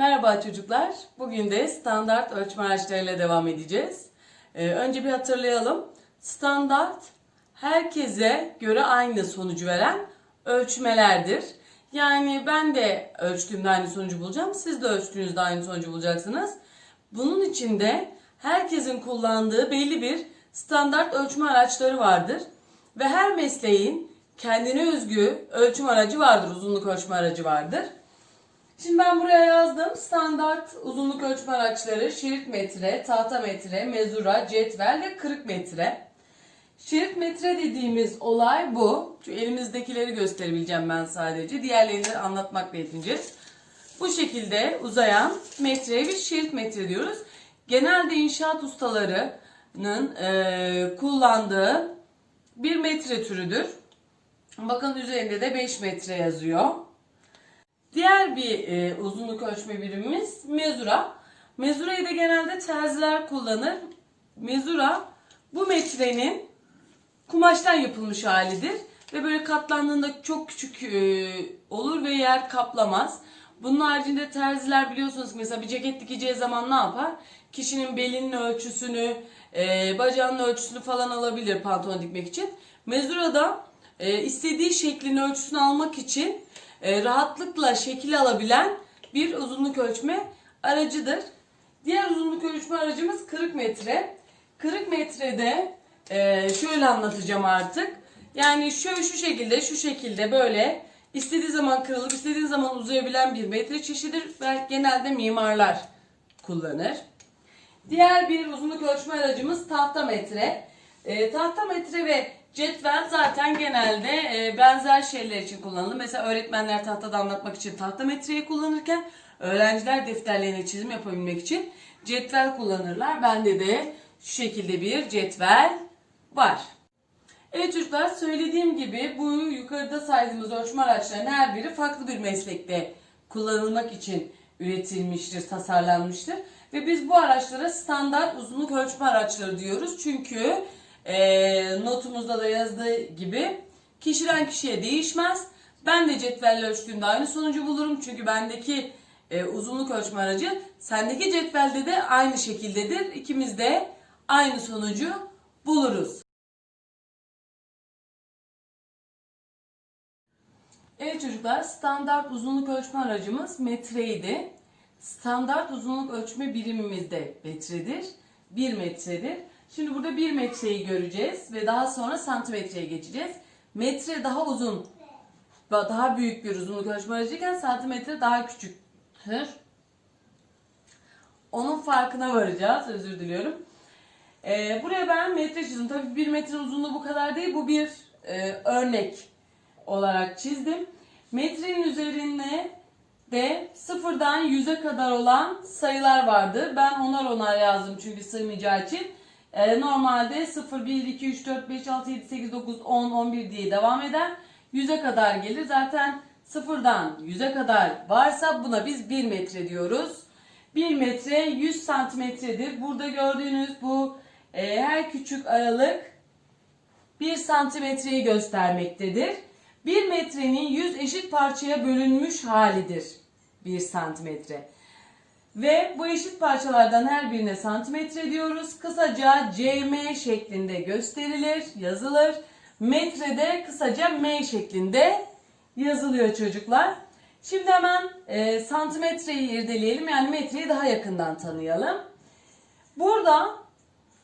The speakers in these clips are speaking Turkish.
Merhaba çocuklar. Bugün de standart ölçme araçlarıyla devam edeceğiz. Ee, önce bir hatırlayalım. Standart herkese göre aynı sonucu veren ölçmelerdir. Yani ben de ölçtüğümde aynı sonucu bulacağım. Siz de ölçtüğünüzde aynı sonucu bulacaksınız. Bunun için de herkesin kullandığı belli bir standart ölçme araçları vardır. Ve her mesleğin kendine özgü ölçüm aracı vardır, uzunluk ölçme aracı vardır. Şimdi ben buraya yazdım. Standart uzunluk ölçme araçları şerit metre, tahta metre, mezura, cetvel ve kırık metre. Şerit metre dediğimiz olay bu. Şu elimizdekileri gösterebileceğim ben sadece. Diğerlerini anlatmakla yetineceğiz. Bu şekilde uzayan metreye biz şerit metre diyoruz. Genelde inşaat ustalarının eee, kullandığı bir metre türüdür. Bakın üzerinde de 5 metre yazıyor. Diğer bir e, uzunluk ölçme birimimiz mezura. Mezurayı da genelde terziler kullanır. Mezura bu metrenin kumaştan yapılmış halidir. Ve böyle katlandığında çok küçük e, olur ve yer kaplamaz. Bunun haricinde terziler biliyorsunuz mesela bir ceket dikeceği zaman ne yapar? Kişinin belinin ölçüsünü, e, bacağının ölçüsünü falan alabilir pantolon dikmek için. Mezurada e, istediği şeklin ölçüsünü almak için e, rahatlıkla şekil alabilen bir uzunluk ölçme aracıdır. Diğer uzunluk ölçme aracımız kırık metre. Kırık metrede e, şöyle anlatacağım artık. Yani şöyle şu şekilde şu şekilde böyle istediği zaman kırılıp istediği zaman uzayabilen bir metre çeşididir ve genelde mimarlar kullanır. Diğer bir uzunluk ölçme aracımız tahta metre. E, tahta metre ve cetvel zaten genelde e, benzer şeyler için kullanılır. Mesela öğretmenler tahtada anlatmak için tahta metreyi kullanırken öğrenciler defterlerine çizim yapabilmek için cetvel kullanırlar. Bende de şu şekilde bir cetvel var. Evet çocuklar söylediğim gibi bu yukarıda saydığımız ölçme araçlarının her biri farklı bir meslekte kullanılmak için üretilmiştir, tasarlanmıştır. Ve biz bu araçlara standart uzunluk ölçme araçları diyoruz. Çünkü e, notumuzda da yazdığı gibi kişiden kişiye değişmez. Ben de cetvelle ölçtüğümde aynı sonucu bulurum. Çünkü bendeki e, uzunluk ölçme aracı sendeki cetvelde de aynı şekildedir. İkimiz de aynı sonucu buluruz. Evet çocuklar standart uzunluk ölçme aracımız metreydi. Standart uzunluk ölçme birimimiz de metredir. 1 metredir. Şimdi burada 1 metreyi göreceğiz ve daha sonra santimetreye geçeceğiz. Metre daha uzun ve daha büyük bir uzunluk ölçme aracıyken santimetre daha küçüktür. Onun farkına varacağız. Özür diliyorum. Ee, buraya ben metre çizdim. Tabii 1 metre uzunluğu bu kadar değil. Bu bir e, örnek olarak çizdim. Metrenin üzerine de sıfırdan 100'e kadar olan sayılar vardı. Ben onar onar yazdım çünkü sığmayacağı için. Ee, normalde 0, 1, 2, 3, 4, 5, 6, 7, 8, 9, 10, 11 diye devam eder. 100'e kadar gelir. Zaten sıfırdan 100'e kadar varsa buna biz 1 metre diyoruz. 1 metre 100 santimetredir. Burada gördüğünüz bu e, her küçük aralık 1 santimetreyi göstermektedir. 1 metrenin 100 eşit parçaya bölünmüş halidir 1 santimetre. Ve bu eşit parçalardan her birine santimetre diyoruz. Kısaca cm şeklinde gösterilir, yazılır. Metrede kısaca m şeklinde yazılıyor çocuklar. Şimdi hemen e, santimetreyi irdeleyelim. Yani metreyi daha yakından tanıyalım. Burada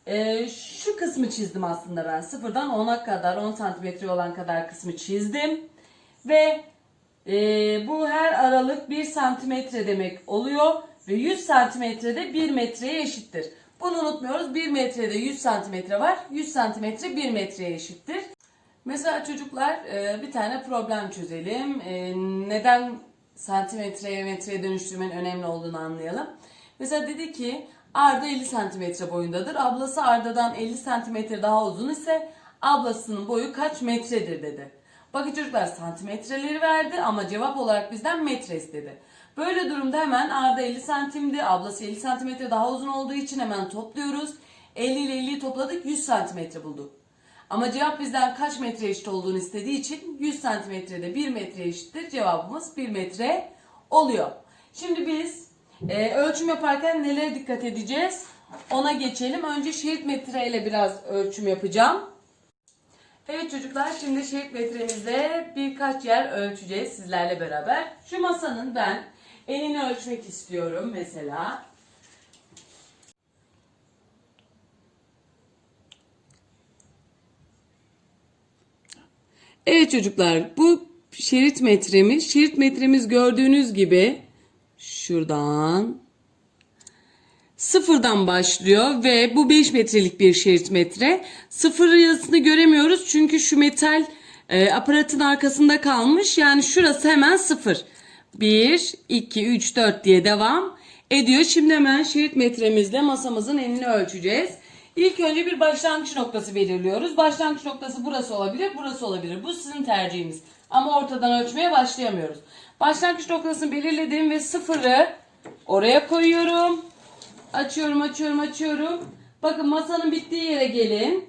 ee, şu kısmı çizdim aslında ben. Sıfırdan 10'a kadar 10 santimetre olan kadar kısmı çizdim. Ve e, bu her aralık 1 santimetre demek oluyor. Ve 100 santimetrede 1 metreye eşittir. Bunu unutmuyoruz. 1 metrede 100 santimetre var. 100 santimetre 1 metreye eşittir. Mesela çocuklar e, bir tane problem çözelim. E, neden santimetreye metreye dönüştürmenin önemli olduğunu anlayalım. Mesela dedi ki Arda 50 santimetre boyundadır. Ablası Arda'dan 50 santimetre daha uzun ise ablasının boyu kaç metredir dedi. Bakın çocuklar santimetreleri verdi ama cevap olarak bizden metre istedi. Böyle durumda hemen Arda 50 santimdi. Ablası 50 santimetre daha uzun olduğu için hemen topluyoruz. 50 ile 50'yi topladık 100 santimetre bulduk. Ama cevap bizden kaç metre eşit olduğunu istediği için 100 santimetrede 1 metre eşittir. Cevabımız 1 metre oluyor. Şimdi biz Ee, ölçüm yaparken nelere dikkat edeceğiz? Ona geçelim. Önce şerit metre ile biraz ölçüm yapacağım. Evet çocuklar şimdi şerit metremizde birkaç yer ölçeceğiz sizlerle beraber. Şu masanın ben enini ölçmek istiyorum mesela. Evet çocuklar bu şerit metremiz. Şerit metremiz gördüğünüz gibi şuradan sıfırdan başlıyor ve bu 5 metrelik bir şerit metre. Sıfır yazısını göremiyoruz çünkü şu metal e, aparatın arkasında kalmış. Yani şurası hemen sıfır. 1, 2, 3, 4 diye devam ediyor. Şimdi hemen şerit metremizle masamızın enini ölçeceğiz. İlk önce bir başlangıç noktası belirliyoruz. Başlangıç noktası burası olabilir, burası olabilir. Bu sizin tercihiniz. Ama ortadan ölçmeye başlayamıyoruz. Başlangıç noktasını belirledim ve sıfırı oraya koyuyorum. Açıyorum, açıyorum, açıyorum. Bakın masanın bittiği yere gelin.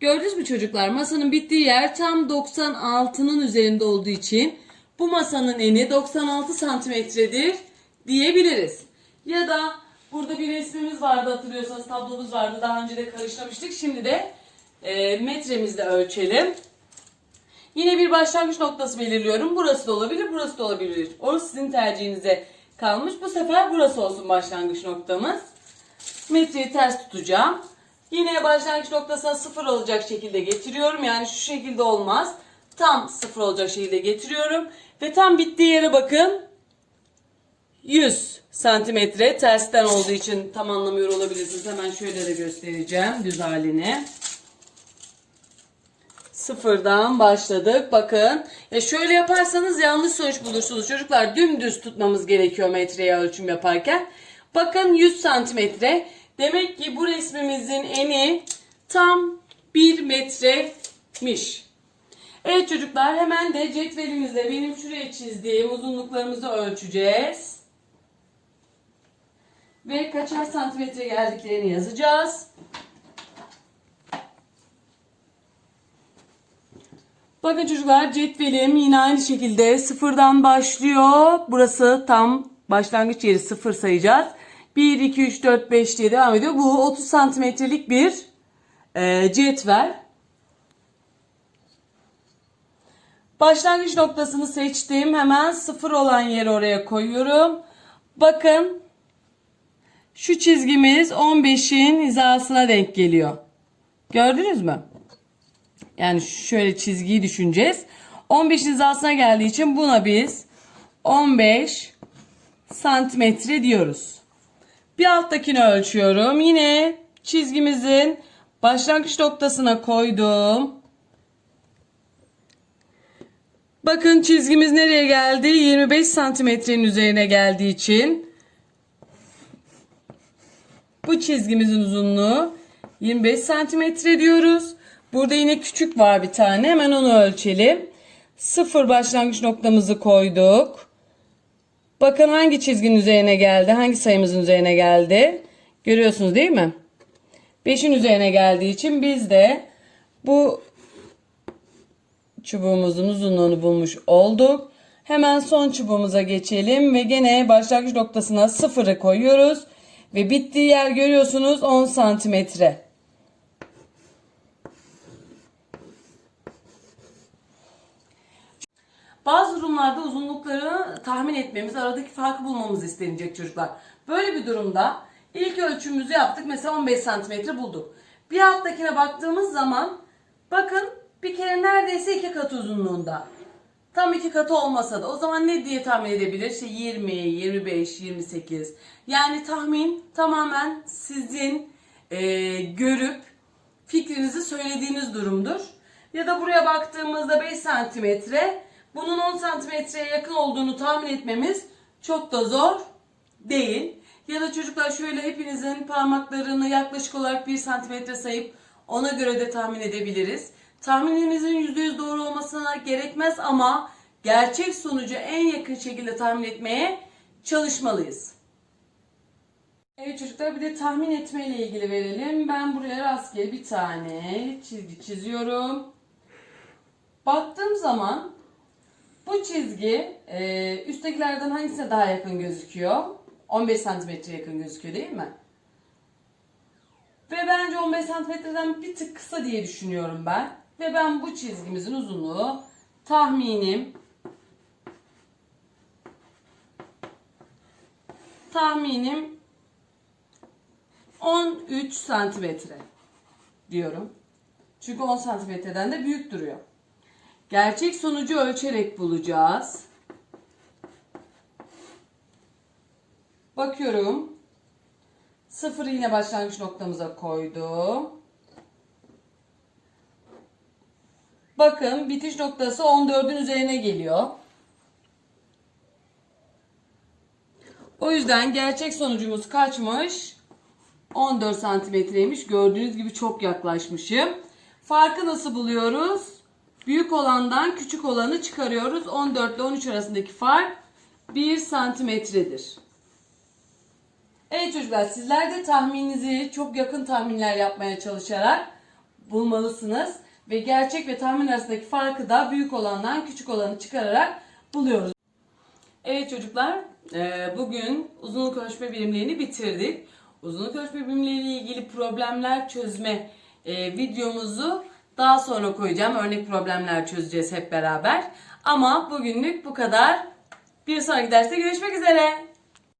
Gördünüz mü çocuklar? Masanın bittiği yer tam 96'nın üzerinde olduğu için bu masanın eni 96 santimetredir diyebiliriz. Ya da burada bir resmimiz vardı hatırlıyorsanız tablomuz vardı. Daha önce de karıştırmıştık. Şimdi de e, metremizle ölçelim. Yine bir başlangıç noktası belirliyorum. Burası da olabilir, burası da olabilir. Orası sizin tercihinize kalmış. Bu sefer burası olsun başlangıç noktamız. Metreyi ters tutacağım. Yine başlangıç noktasına sıfır olacak şekilde getiriyorum. Yani şu şekilde olmaz. Tam sıfır olacak şekilde getiriyorum. Ve tam bittiği yere bakın. 100 santimetre tersten olduğu için tam anlamıyor olabilirsiniz. Hemen şöyle de göstereceğim düz halini. Sıfırdan başladık. Bakın. Ya şöyle yaparsanız yanlış sonuç bulursunuz. Çocuklar dümdüz tutmamız gerekiyor metreye ölçüm yaparken. Bakın 100 santimetre. Demek ki bu resmimizin eni tam 1 metremiş. Evet çocuklar hemen de cetvelimizle benim şuraya çizdiğim uzunluklarımızı ölçeceğiz. Ve kaçar santimetre geldiklerini yazacağız. Bakın çocuklar cetvelim yine aynı şekilde sıfırdan başlıyor. Burası tam başlangıç yeri sıfır sayacağız. 1, 2, 3, 4, 5 diye devam ediyor. Bu 30 santimetrelik bir e, cetvel. Başlangıç noktasını seçtim. Hemen sıfır olan yeri oraya koyuyorum. Bakın şu çizgimiz 15'in hizasına denk geliyor. Gördünüz mü? Yani şöyle çizgiyi düşüneceğiz. 15 hizasına geldiği için buna biz 15 santimetre diyoruz. Bir alttakini ölçüyorum. Yine çizgimizin başlangıç noktasına koydum. Bakın çizgimiz nereye geldi? 25 santimetrenin üzerine geldiği için bu çizgimizin uzunluğu 25 santimetre diyoruz. Burada yine küçük var bir tane. Hemen onu ölçelim. Sıfır başlangıç noktamızı koyduk. Bakın hangi çizginin üzerine geldi? Hangi sayımızın üzerine geldi? Görüyorsunuz değil mi? 5'in üzerine geldiği için biz de bu çubuğumuzun uzunluğunu bulmuş olduk. Hemen son çubuğumuza geçelim ve gene başlangıç noktasına sıfırı koyuyoruz. Ve bittiği yer görüyorsunuz 10 santimetre. Bazı durumlarda uzunlukları tahmin etmemiz, aradaki farkı bulmamız istenecek çocuklar. Böyle bir durumda ilk ölçümümüzü yaptık. Mesela 15 santimetre bulduk. Bir alttakine baktığımız zaman bakın bir kere neredeyse iki katı uzunluğunda. Tam iki katı olmasa da o zaman ne diye tahmin edebilir? İşte 20, 25, 28. Yani tahmin tamamen sizin e, görüp fikrinizi söylediğiniz durumdur. Ya da buraya baktığımızda 5 santimetre bunun 10 santimetreye yakın olduğunu tahmin etmemiz çok da zor değil. Ya da çocuklar şöyle hepinizin parmaklarını yaklaşık olarak 1 santimetre sayıp ona göre de tahmin edebiliriz. Tahminimizin %100 doğru olmasına gerekmez ama gerçek sonucu en yakın şekilde tahmin etmeye çalışmalıyız. Evet çocuklar bir de tahmin etme ile ilgili verelim. Ben buraya rastgele bir tane çizgi çiziyorum. Baktığım zaman bu çizgi e, üsttekilerden hangisine daha yakın gözüküyor? 15 santimetre yakın gözüküyor değil mi? Ve bence 15 santimetreden bir tık kısa diye düşünüyorum ben. Ve ben bu çizgimizin uzunluğu tahminim tahminim 13 santimetre diyorum. Çünkü 10 santimetreden de büyük duruyor. Gerçek sonucu ölçerek bulacağız. Bakıyorum. Sıfırı yine başlangıç noktamıza koydum. Bakın bitiş noktası 14'ün üzerine geliyor. O yüzden gerçek sonucumuz kaçmış? 14 santimetreymiş. Gördüğünüz gibi çok yaklaşmışım. Farkı nasıl buluyoruz? Büyük olandan küçük olanı çıkarıyoruz. 14 ile 13 arasındaki fark 1 santimetredir. Evet çocuklar sizler de tahmininizi çok yakın tahminler yapmaya çalışarak bulmalısınuz. Ve gerçek ve tahmin arasındaki farkı da büyük olandan küçük olanı çıkararak buluyoruz. Evet çocuklar, e, bugün uzunluk ölçme birimlerini bitirdik. Uzunluk ölçme birimleriyle ilgili problemler çözme e, videomuzu daha sonra koyacağım. Örnek problemler çözeceğiz hep beraber. Ama bugünlük bu kadar. Bir sonraki derste görüşmek üzere.